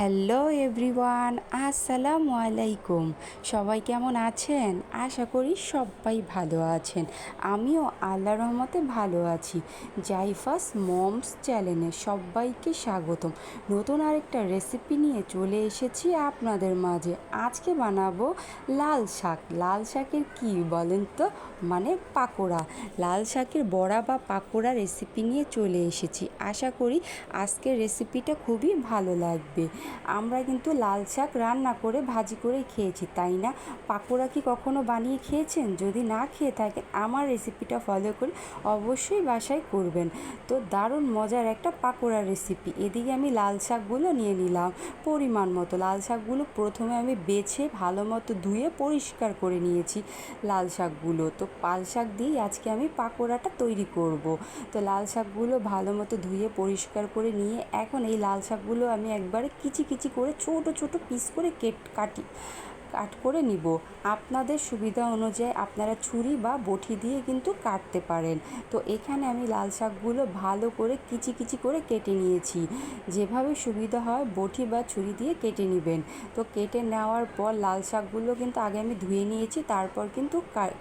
Hello everyone, আসসালামু আলাইকুম। সবাই কেমন আছেন? আশা করি সবাই ভালো আছেন। আমিও আল্লাহ রহমতে ভালো আছি। জাইফাস মমস চ্যানেলে সবাইকে স্বাগতম। নতুন আরেকটা রেসিপি নিয়ে চলে এসেছি আপনাদের মাঝে। আজকে বানাবো লাল শাক। লাল শাকের কি বলেন তো? মানে পাকোড়া। লাল শাকের বড়া বা পাকোড়া রেসিপি নিয়ে চলে এসেছি। আশা করি আজকের রেসিপিটা খুবই ভালো লাগবে। আমরা কিন্তু লাল শাক রান্না করে, ভাজি করে খেয়েছি, তাই না? পাকোড়া কি কখনো বানিয়ে খেয়েছেন? যদি না খেয়ে থাকেন, আমার রেসিপিটা ফলো করে অবশ্যই বাসায় করবেন। তো দারুণ মজার একটা পাকোড়া রেসিপি এদিকে আমি লাল শাকগুলো নিয়ে নিলাম, পরিমাণ মতো। লাল শাকগুলো প্রথমে আমি বেছে, ভালো মতো ধুয়ে পরিষ্কার করে নিয়েছি লাল শাকগুলো। তো পাল শাক দিয়েই আজকে আমি পাকোড়াটা তৈরি করব। তো লাল শাকগুলো ভালো মতো ধুয়ে পরিষ্কার করে নিয়ে, এখন এই লাল শাকগুলো আমি একবারে কিচি কিচি করে ছোট ছোট পিস করে কেট কাটি। কাট করে নিব। আপনাদের সুবিধা অনুযায়ী আপনারা ছুরি বা বটি দিয়ে কিন্তু কাটতে পারেন। তো এখানে আমি লাল শাকগুলো ভালো করে কিচি কিচি করে কেটে নিয়েছি। যেভাবে সুবিধা হয় বটি বা ছুরি দিয়ে কেটে নেবেন। তো কেটে নেওয়ার পর লাল শাকগুলো কিন্তু আগে আমি ধুয়ে নিয়েছি, তারপর কিন্তু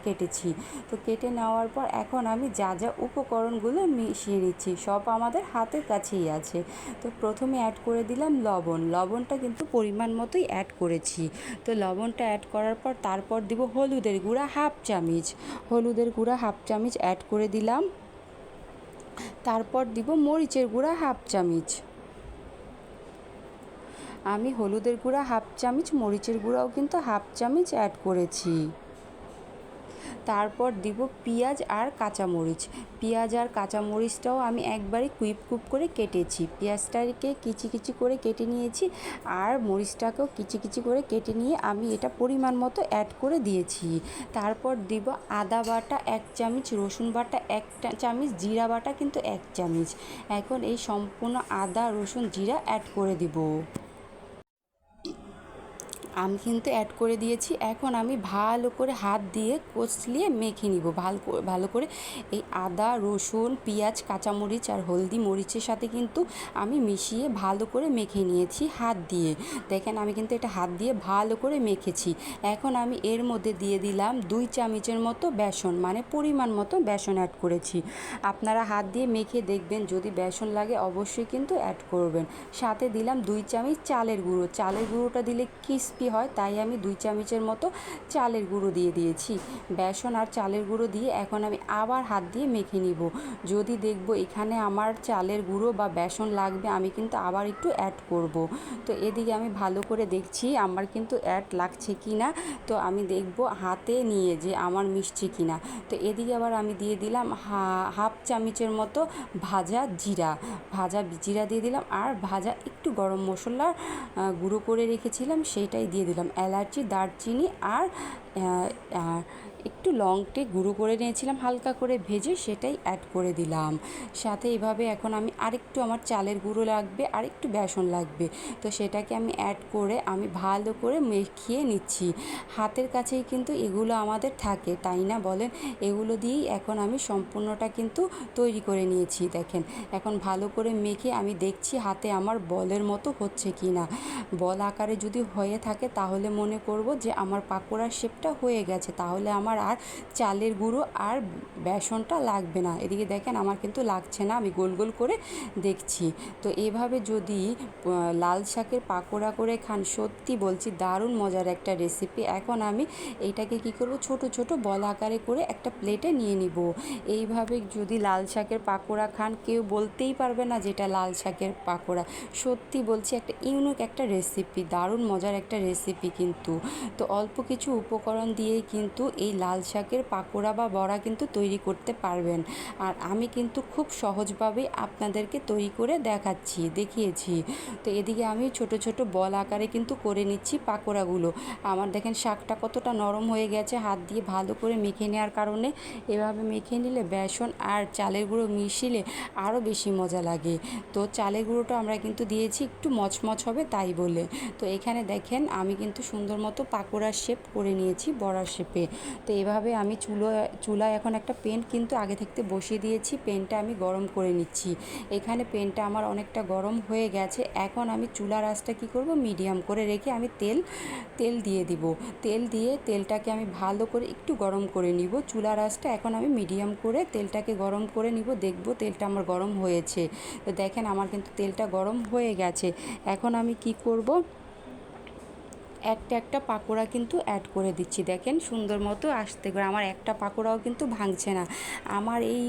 কেটেছি। তো কেটে নেওয়ার পর এখন আমি যা যা উপকরণগুলো মিশিয়ে নিচ্ছি, সব আমাদের হাতের কাছেই আছে। তো প্রথমে অ্যাড করে দিলাম লবণ। লবণটা কিন্তু পরিমাণ মতোই অ্যাড করেছি। তো লবণটা অ্যাড করার পর তারপর দিব হলুদের গুঁড়া হাফ চামচ। হলুদের গুঁড়া হাফ চামচ অ্যাড করে দিলাম। তারপর দিব মরিচের গুঁড়া হাফ চামচ। আমি হলুদের গুঁড়া হাফ চামচ, মরিচের গুঁড়াও কিন্তু হাফ চামচ অ্যাড করেছি। তারপর দিব পেঁয়াজ আর কাঁচামরিচ। পেঁয়াজ আর কাঁচামরিচটাও আমি একবারে কুইপ কুপ করে কেটেছি। পেঁয়াজটাকে কিচি কিচি করে কেটে নিয়েছি আর মরিচটাকেও কিচি কিচি করে কেটে নিয়ে আমি এটা পরিমাণ মতো অ্যাড করে দিয়েছি। তারপর দিব আদা বাটা এক চামচ, রসুন বাটা এক চামচ, জিরা বাটা কিন্তু এক চামচ। এখন এই সম্পূর্ণ আদা, রসুন, জিরা অ্যাড করে দিব। আমি কিন্তু অ্যাড করে দিয়েছি। এখন আমি ভালো করে হাত দিয়ে কষলিয়ে মেখে নিব। ভালো ভালো করে এই আদা, রসুন, পেঁয়াজ, কাঁচামরিচ আর হলদি মরিচের সাথে কিন্তু আমি মিশিয়ে ভালো করে মেখে নিয়েছি হাত দিয়ে। দেখেন আমি কিন্তু এটা হাত দিয়ে ভালো করে মেখেছি। এখন আমি এর মধ্যে দিয়ে দিলাম দুই চামচের মতো বেসন মানে পরিমাণ মতো বেসন অ্যাড করেছি। আপনারা হাত দিয়ে মেখে দেখবেন, যদি বেসন লাগে অবশ্যই কিন্তু অ্যাড করবেন। সাথে দিলাম দুই চামচ চালের গুঁড়ো। চালের গুঁড়োটা দিলে ক্রিস্পি হয়, তাই আমি দুই চামচের মতো চালের গুঁড়ো দিয়ে দিয়েছি। বেসন আর চালের গুঁড়ো দিয়ে এখন আমি আবার হাত দিয়ে মেখে নিব। যদি দেখব এখানে আমার চালের গুঁড়ো বা বেসন লাগবে, আমি কিন্তু আবার একটু অ্যাড করব। তো এদিকে আমি ভালো করে দেখছি আমার কিন্তু অ্যাড লাগছে কি না। তো আমি দেখব হাতে নিয়ে যে আমার মিশছে কি না। তো এদিকে আবার আমি দিয়ে দিলাম হাফ চামচের মতো ভাজা জিরা। ভাজা জিরা দিয়ে দিলাম আর ভাজা একটু গরম মশলা গুঁড়ো করে রেখেছিলাম, সেইটাই দিয়ে দিলাম। এলাচি, দারচিনি আর একটু লংটে গুঁড়ো করে নিয়েছিলাম, হালকা করে ভেজে সেটাই অ্যাড করে দিলাম। সাথে এভাবে এখন আমি আরেকটু আমার চালের গুঁড়ো লাগবে আর একটু বেসন লাগবে। তো সেটাকে আমি অ্যাড করে আমি ভালো করে মেখিয়ে নিচ্ছি। হাতের কাছেই কিন্তু এগুলো আমাদের থাকে, তাই না বলেন? এগুলো দিয়েই এখন আমি সম্পূর্ণটা কিন্তু তৈরি করে নিয়েছি, দেখেন। এখন ভালো করে মেখে আমি দেখছি হাতে আমার বলের মতো হচ্ছে কি না বল আকারে যদি হয়ে থাকে তাহলে মনে করব যে আমার পাকোড়ার শেপটা হয়ে গেছে। তাহলে আমার আর চালের গুঁড়ো আর বেসনটা লাগবে না। এদিকে দেখেন আমার কিন্তু লাগছে না, আমি গোল গোল করে দেখছি। তো এভাবে যদি লাল শাকের পাকোড়া করে খান, সত্যি বলছি দারুণ মজার একটা রেসিপি এখন আমি এইটাকে কি করব, ছোট ছোট বল আকারে করে একটা প্লেটে নিয়ে নিব। এইভাবে যদি লাল শাকের পাকোড়া খান, কেউ বলতেই পারবে না যেটা লাল শাকের পাকোড়া। সত্যি বলছি একটা ইউনিক একটা রেসিপি দারুণ মজার একটা রেসিপি কিন্তু। তো অল্প কিছু উপকরণ দিয়েই কিন্তু এই লাল শাকের পাকোড়া বা বড়া কিন্তু তৈরি করতে পারবেন। আর আমি কিন্তু খুব সহজভাবে আপনাদেরকে তৈরি করে দেখাচ্ছি, দেখিয়েছি। তো এদিকে আমি ছোট ছোট বল আকারে কিন্তু করে নিচ্ছি পাকোড়াগুলো। আমার দেখেন শাকটা কতটা নরম হয়ে গেছে, হাত দিয়ে ভালো করে মেখে নেওয়ার কারণে। এভাবে মেখে নিলে বেসন আর চালের গুঁড়ো মিশিলে আরও বেশি মজা লাগে। তো চালের গুঁড়োটা আমরা কিন্তু দিয়েছি, একটু মচমচ হবে তাই বলে। তো এখানে দেখেন আমি কিন্তু সুন্দর মতো পাকোড়ার শেপ করে নিয়েছি, বড়ার শেপে তো এভাবে আমি চুলো, চুলায় এখন একটা পেন কিন্তু আগে থাকতে বসিয়ে দিয়েছি পেনটা আমি গরম করে নিচ্ছি। এখানে পেনটা আমার অনেকটা গরম হয়ে গেছে, এখন আমি চুলার আঁচটা কী করব মিডিয়াম করে রেখে আমি তেল তেল দিয়ে দিব। তেল দিয়ে তেলটাকে আমি ভালো করে একটু গরম করে নিব, চুলার আঁচটা এখন আমি মিডিয়াম করে তেলটাকে গরম করে নিব, দেখব তেলটা আমার গরম হয়েছে। তো দেখেন আমার কিন্তু তেলটা গরম হয়ে গেছে। এখন আমি কি করব একটা একটা পাকোড়া কিন্তু অ্যাড করে দিচ্ছি। দেখেন সুন্দর মতো আসতে করে আমার একটা পাকোড়াও কিন্তু ভাঙছে না। আমার এই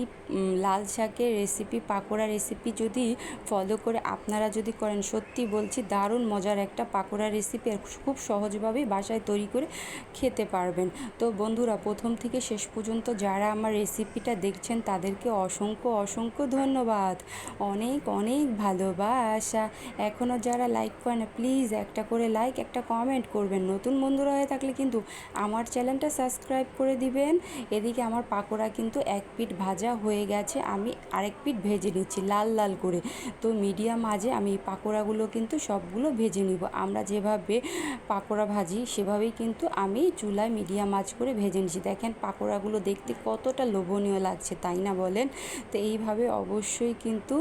লাল শাকের রেসিপি পাকোড়া রেসিপি যদি ফলো করে আপনারা যদি করেন, সত্যি বলছি দারুণ মজার একটা পাকোড়া রেসিপি খুব সহজভাবেই বাসায় তৈরি করে খেতে পারবেন। তো বন্ধুরা, প্রথম থেকে শেষ পর্যন্ত যারা আমার রেসিপিটা দেখছেন, তাদেরকে অসংখ্য অসংখ্য ধন্যবাদ। অনেক অনেক ভালোবাসা। এখনও যারা লাইক করে না প্লিজ একটা করে লাইক একটা কমেন্ট করবেন। নতুন বন্ধুরা হয়ে থাকলে কিন্তু আমার চ্যানেলটা সাবস্ক্রাইব করে দিবেন। এদিকে আমার পাকোড়া কিন্তু এক পিঠ ভাজা হয়ে গেছে। আমি আরেক পিঠ ভেজে নিচ্ছি লাল লাল করে। তো মিডিয়াম আজে আমি পাকোড়াগুলো কিন্তু সবগুলো ভেজে নিব। আমরা যেভাবে পাকোড়া ভাজি, সেভাবেই কিন্তু আমি চুলায় মিডিয়াম আঁচ করে ভেজে নিচ্ছি। দেখেন পাকোড়াগুলো দেখতে কতটা লোভনীয় লাগছে, তাই না বলেন? তো এইভাবে অবশ্যই কিন্তু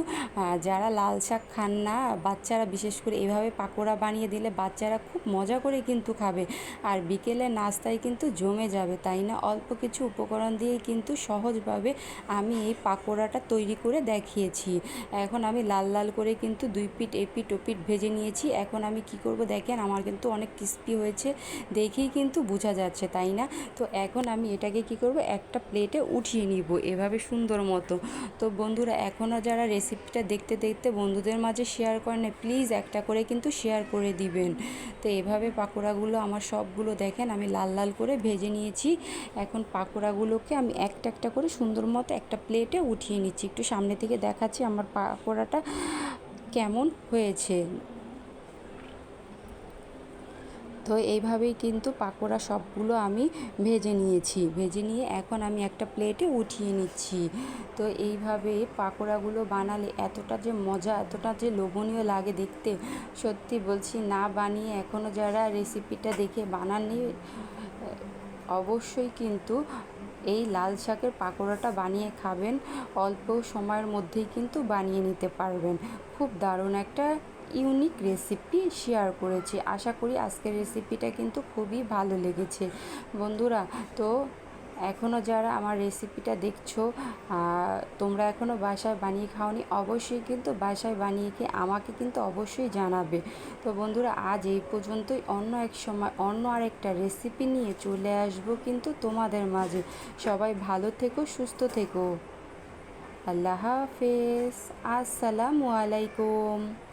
যারা লাল শাক খান না, বাচ্চারা বিশেষ করে এভাবে পাকোড়া বানিয়ে দিলে বাচ্চারা খুব মজা করে কিন্তু খাবে। আর বিকেলে নাস্তায় কিন্তু জমে যাবে, তাই না? অল্প কিছু উপকরণ দিয়েই কিন্তু সহজভাবে আমি এই পাকোড়াটা তৈরি করে দেখিয়েছি। এখন আমি লাল লাল করে কিন্তু দুই পিঠ এপিট ওপিট ভেজে নিয়েছি। এখন আমি কি করব দেখেন, আমার কিন্তু অনেক ক্রিস্পি হয়েছে, দেখেই কিন্তু বোঝা যাচ্ছে, তাই না? তো এখন আমি এটাকে কি করব, একটা প্লেটে উঠিয়ে নিব, এভাবে সুন্দর মতো। তো বন্ধুরা, এখনও যারা রেসিপিটা দেখতে দেখতে বন্ধুদের মাঝে শেয়ার করেন প্লিজ একটা করে কিন্তু শেয়ার করে দিবেন। তো এভাবে পাকোড়াগুলো আমার সবগুলো দেখেন, আমি লাল লাল করে ভেজে নিয়েছি। এখন পাকোড়াগুলোকে আমি একটা একটা করে সুন্দর মতো একটা প্লেটে উঠিয়ে নিচ্ছি। একটু সামনে থেকে দেখাচ্ছি আমার পাকোড়াটা কেমন হয়েছে। তো এইভাবেই কিন্তু পাকোড়া সবগুলো আমি ভেজে নিয়েছি। ভেজে নিয়ে এখন আমি একটা প্লেটে উঠিয়ে নিচ্ছি। তো এইভাবে পাকোড়াগুলো বানালে এতটা যে মজা, এতটা যে লোভনীয় লাগে দেখতে, সত্যি বলছি না বানিয়ে এখনও যারা রেসিপিটা দেখে বানাননি, অবশ্যই কিন্তু এই লাল শাকের পাকোড়াটা বানিয়ে খাবেন। অল্প সময়ের মধ্যেই কিন্তু বানিয়ে নিতে পারবেন। খুব দারুণ একটা ইউনিক রেসিপি শেয়ার করেছি। আশা করি আজকের রেসিপিটা কিন্তু খুবই ভালো লেগেছে। বন্ধুরা, তো এখনও যারা আমার রেসিপিটা দেখছ তোমরা এখনও বাসায় বানিয়ে খাওনি, অবশ্যই কিন্তু বাসায় বানিয়ে খেয়ে আমাকে কিন্তু অবশ্যই জানাবে। তো বন্ধুরা, আজ এই পর্যন্তই। অন্য এক সময় অন্য আরেকটা রেসিপি নিয়ে চলে আসব কিন্তু তোমাদের মাঝে। সবাই ভালো থেকো, সুস্থ থেকো। আল্লাহ হাফেজ। আসসালামু আলাইকুম।